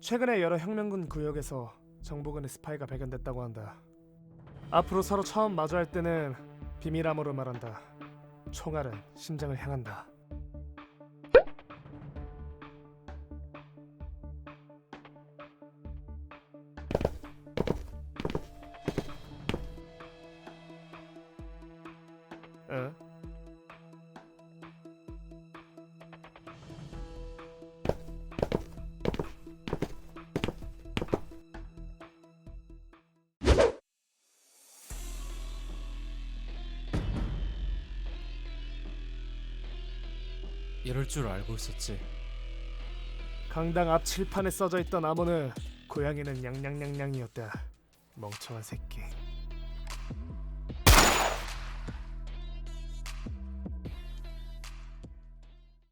최근에 여러 혁명군 구역에서 정보군의 스파이가 발견됐다고 한다. 앞으로 서로 처음 마주할 때는 비밀함으로 말한다. 총알은 심장을 향한다. 어? 이럴 줄 알고 있었지. 강당 앞 칠판에 써져 있던 암호는 고양이는 냥냥냥냥이었다. 멍청한 새끼.